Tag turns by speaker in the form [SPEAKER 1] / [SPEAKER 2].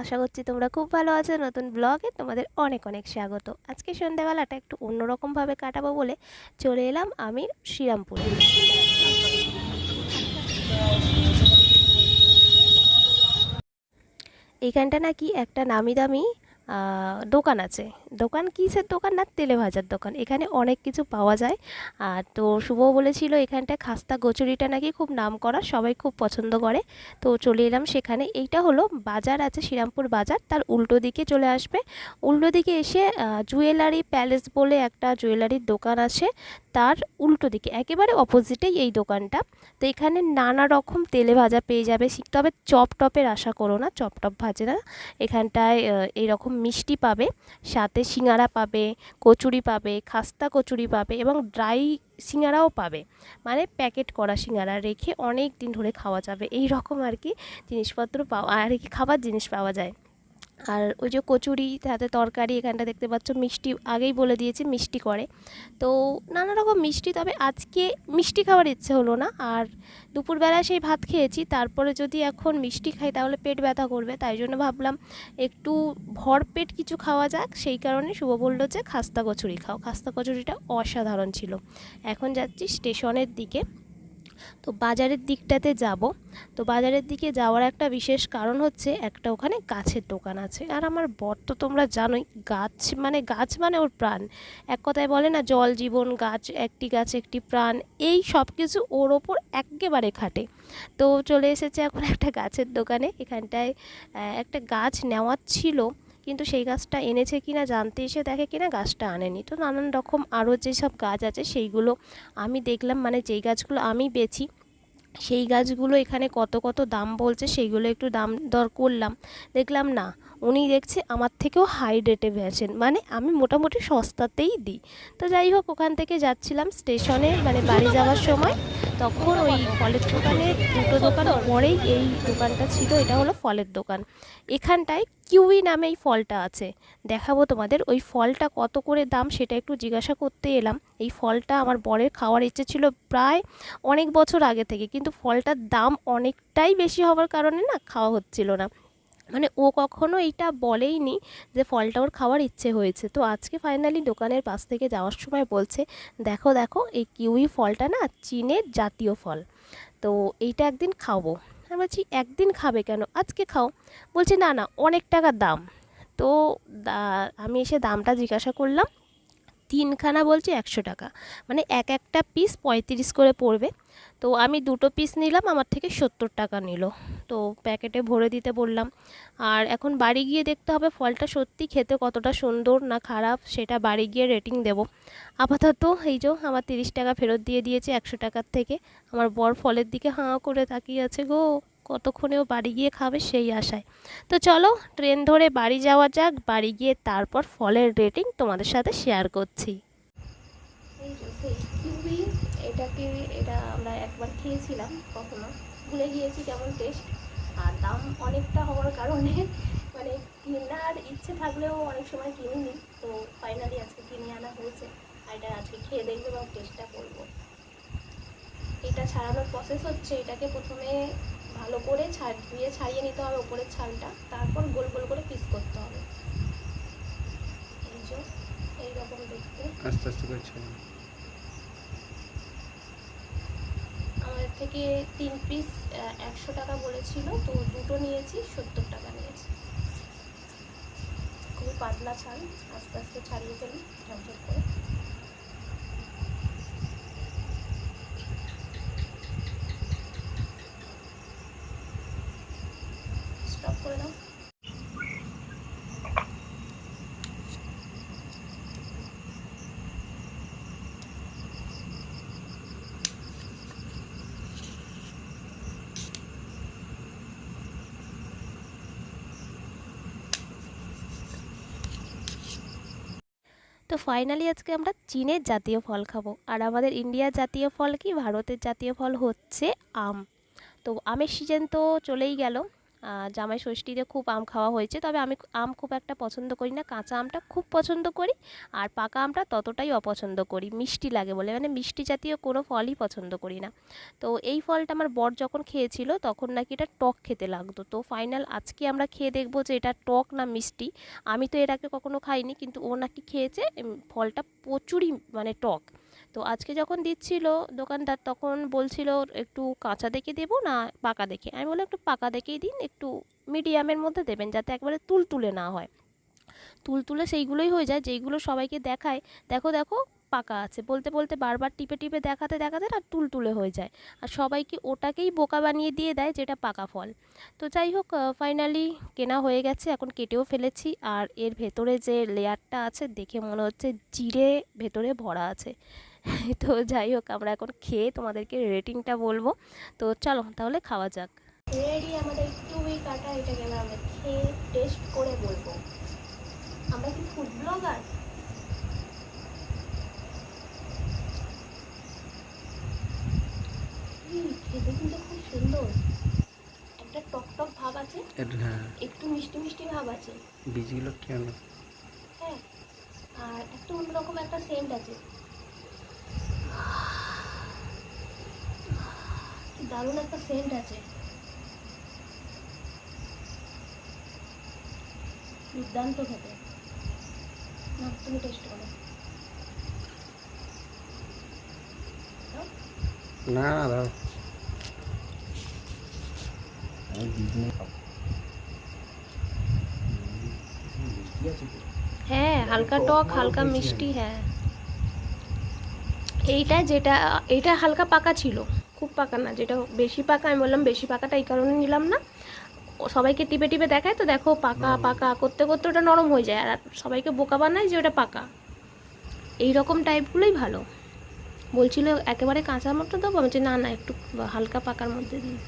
[SPEAKER 1] আশা করছি তোমরা খুব ভালো আছো। নতুন ব্লগে তোমাদের অনেক অনেক স্বাগত। আজকে সন্ধ্যাবেলাটা একটু অন্যরকমভাবে কাটাবো বলে চলে এলাম আমি শ্রীরামপুরে। এইখানটা নাকি একটা নামি দামি দোকান আছে। দোকান কিসের দোকান না তেলে ভাজার দোকান। এখানে অনেক কিছু পাওয়া যায়। আর তো শুভ বলেছিল, এখানটা খাস্তা কচুরিটা নাকি খুব নাম করা সবাই খুব পছন্দ করে। তো চলে এলাম সেখানে। এইটা হলো বাজার আছে, শ্রীরামপুর বাজার। তার উল্টো দিকে চলে আসবে। উল্টো দিকে এসে জুয়েলারি প্যালেস বলে একটা জুয়েলারির দোকান আছে। তার উল্টো দিকে, একেবারে অপোজিটেই এই দোকানটা। তো এখানে নানা রকম তেলে ভাজা পেয়ে যাবে। তবে চপ টপের আশা করো না চপ টপ ভাজে না। এখানটায় এইরকম মিষ্টি পাবে, সাথে সিঙ্গারা পাবে, কচুরি পাবে, খাস্তা কচুরি পাবে এবং ড্রাই সিঙ্গারাও পাবে। মানে প্যাকেট করা সিঙ্গারা রেখে অনেক দিন ধরে খাওয়া যাবে। এই রকম আর কি জিনিসপত্র পাওয়া, আর কি খাবার জিনিস পাওয়া যায়। আর ওই যে কচুরি, তাতে তরকারি, এখানটা দেখতে পাচ্ছ, মিষ্টি, আগেই বলে দিয়েছি, মিষ্টি করে। তো নানা রকম মিষ্টি, তবে আজকে মিষ্টি খাওয়ার ইচ্ছে হলো না। আর দুপুরবেলা সেই ভাত খেয়েছি, তারপরে যদি এখন মিষ্টি খাই, তাহলে পেট ব্যথা করবে। তাই জন্য ভাবলাম একটু ভরপেট কিছু খাওয়া যাক। সেই কারণে শুভ বলল যে, খাস্তা কচুরি খাও। খাস্তা কচুরিটা অসাধারণ ছিল। এখন যাচ্ছি স্টেশনের দিকে। তো বাজারের দিকটাতে যাব। তো বাজারের দিকে যাওয়ার একটা বিশেষ কারণ হচ্ছে একটা ওখানে গাছের দোকান আছে। আর আমার বর তো তোমরা জানোই, গাছ মানে গাছ মানে ওর প্রাণ। এক কথায় বলে না, জল জীবন, গাছ, একটি গাছ, একটি প্রাণ, এই সব কিছু ওর ওপর একেবারে খাটে। তো চলে এসেছে এখন একটা গাছের দোকানে। এখানটায় একটা গাছ নেওয়ার ছিল। কিন্তু সেই গাছটা এনেছে কিনা জানতে এসে দেখে কিনা গাছটা আনেনি। তো নানান রকম আরও যেসব গাছ আছে সেইগুলো আমি দেখলাম মানে যেই গাছগুলো আমি বেছি সেই গাছগুলো এখানে কত কত দাম বলছে সেইগুলো একটু দাম দর করলাম। দেখলাম না, উনি দেখছে আমার থেকেও হাই রেটে বেচেন মানে আমি মোটামুটি সস্তাতেই দিই। তো যাই হোক, ওখান থেকে যাচ্ছিলাম স্টেশনে মানে বাড়ি যাওয়ার সময়। তখন ওই ফলের দোকানে দুটো দোকান পরেই এই দোকানটা ছিল, এটা হলো ফলের দোকান। এখানটায় কিউই নামে এই ফলটা আছে। দেখাবো তোমাদের, ওই ফলটা কত করে দাম সেটা একটু জিজ্ঞাসা করতে এলাম। এই ফলটা আমার বরের খাওয়ার ইচ্ছে ছিল প্রায় অনেক বছর আগে থেকে, কিন্তু ফলটার দাম অনেকটাই বেশি হওয়ার কারণে না খাওয়া হচ্ছিল না। মানে ও কখনো এইটা বলেইনি যে ফলটা ওর খাওয়ার ইচ্ছে হয়েছে। তো আজকে ফাইনালি দোকানের পাশ থেকে যাওয়ার সময় বলছে, দেখো দেখো, এই কিউই ফলটা না চীনের জাতীয় ফল। তো এইটা একদিন খাব। আমি বলছি, একদিন খাবে কেন? আজকে খাও। বলছে, না না, অনেক টাকা দাম। তো আমি এসে দামটা জিজ্ঞাসা করলাম তিনখানা বলছে একশো টাকা। মানে এক একটা পিস পঁয়ত্রিশ করে পড়বে। তো আমি দুটো পিস নিলাম, আমার থেকে সত্তর টাকা নিল। তো প্যাকেটে ভরে দিতে বললাম। আর এখন বাড়ি গিয়ে দেখতে হবে ফলটা সত্যি খেতে কতটা সুন্দর না খারাপ, সেটা বাড়ি গিয়ে রেটিং দেব। আপাতত এই যে আমার তিরিশ টাকা ফেরত দিয়ে দিয়েছে একশো টাকার থেকে। আমার বর ফলের দিকে হাঁ করে তাকিয়ে আছে গো। কতক্ষণেও বাড়ি গিয়ে খাবে সেই আশায়। তো চলো, ট্রেন ধরে বাড়ি যাওয়া যাক, বাড়ি গিয়ে তারপর ফলের রেটিং তোমাদের সাথে শেয়ার করছি। এটাকে এটা আমরা একবার খেয়েছিলাম কখনো। ভুলে গিয়েছি কেমন টেস্ট আর দাম অনেকটা হওয়ার কারণে মানে কেনার ইচ্ছে থাকলেও অনেক সময় কিনিনি। তো ফাইনালি আজকে কিনে আনা হয়েছে। আর এটা আজকে খেয়ে দেখব এবং টেস্টটা করব। এটা ছাড়ানোর প্রসেস হচ্ছে, এটাকে প্রথমে ভালো করে ধুয়ে ছাড়িয়ে নিতে হবে ওপরের ছালটা। তারপর গোল গোল করে পিস করতে হবে। এই যে এইরকম দেখতে।
[SPEAKER 2] আস্তে আস্তে করে ছেড়ে
[SPEAKER 1] আমাদের থেকে তিন পিস একশো টাকা বলেছিল তো দুটো নিয়েছি সত্তর টাকা নিয়েছি। খুবই পাতলা ছাল আস্তে আস্তে ছাড়িয়ে ফেলি ঝরঝর করে। করে দাও। তো ফাইনালি আজকে আমরা চীনের জাতীয় ফল খাব। আর আমাদের ইন্ডিয়ার জাতীয় ফল কি? ভারতের জাতীয় ফল হচ্ছে আম। তো আমের সিজন তো চলেই গেল। জামাই ষষ্ঠীতে খুব আম খাওয়া হয়েছে। তবে আমি আম খুব একটা পছন্দ করি না। কাঁচা আমটা খুব পছন্দ করি আর পাকা আমটা ততটাই অপছন্দ করি। মিষ্টি লাগে বলে। মানে মিষ্টি জাতীয় কোনো ফলই পছন্দ করি না। তো এই ফলটা আমার বর যখন খেয়েছিল তখন নাকি এটা টক খেতে লাগতো। তো ফাইনাল আজকে আমরা খেয়ে দেখব যে এটা টক না মিষ্টি। আমি তো এর আগে কখনো খাইনি কিন্তু ও নাকি খেয়েছে ফলটা প্রচুরই মানে টক। তো আজকে যখন দিচ্ছিল দোকানদার তখন বলছিল একটু কাঁচা দেখে দেবো না পাকা দেখে। আমি বললাম, একটু পাকা দেখেই দিন, একটু মিডিয়ামের মধ্যে দেবেন যাতে একবারে তুলতুলে না হয়। তুলতুলে সেইগুলোই হয়ে যায়, যেইগুলো সবাইকে দেখায়, দেখো দেখো, পাকা আছে। বলতে বলতে বারবার টিপে টিপে দেখাতে দেখাতে না তুলতুলে হয়ে যায়। আর সবাইকে ওটাকেই বোকা বানিয়ে দিয়ে দেয় যেটা পাকা ফল। তো যাই হোক ফাইনালি কেনা হয়ে গেছে, এখন কেটেও ফেলেছি। আর এর ভেতরে যে লেয়ারটা আছে, দেখে মনে হচ্ছে জিরে ভেতরে ভরা আছে। তো যাই হোক আমরা এখন খেয়ে তোমাদেরকে রেটিংটা বলব। তো চলো তাহলে খাওয়া যাক। রেডি আমাদের টুই কাটা এটা গেলে আমরা খেয়ে টেস্ট করে বলব। আমরা কি ফুড ব্লগার খেতে কিন্তু খুব সুন্দর। একটা টক টক ভাব আছে
[SPEAKER 2] হ্যাঁ।
[SPEAKER 1] একটু মিষ্টি মিষ্টি ভাব আছে।
[SPEAKER 2] বীজগুলো কেন
[SPEAKER 1] হ্যাঁ আর একটু অন্যরকম একটা সেন্ট আছে। দারুণ একটা সেন্ট আছে। দুর্দান্ত খেতে। না তুমি টেস্ট করো।
[SPEAKER 2] না না দাও।
[SPEAKER 1] হ্যাঁ হালকা টক হালকা মিষ্টি হ্যাঁ। এইটা যেটা এইটা হালকা পাকা ছিল। খুব পাকা না যেটা বেশি পাকা আমি বললাম বেশি পাকাটা এই কারণে নিলাম না। সবাইকে টিপে টিপে দেখায় তো দেখো পাকা পাকা করতে করতে ওটা নরম হয়ে যায়। আর সবাইকে বোকা বানায় যে ওটা পাকা। এই রকম টাইপগুলোই ভালো। বলছিল একেবারে কাঁচার মতো দেবো আমি বলছি, না না একটু হালকা পাকার মধ্যে দিই।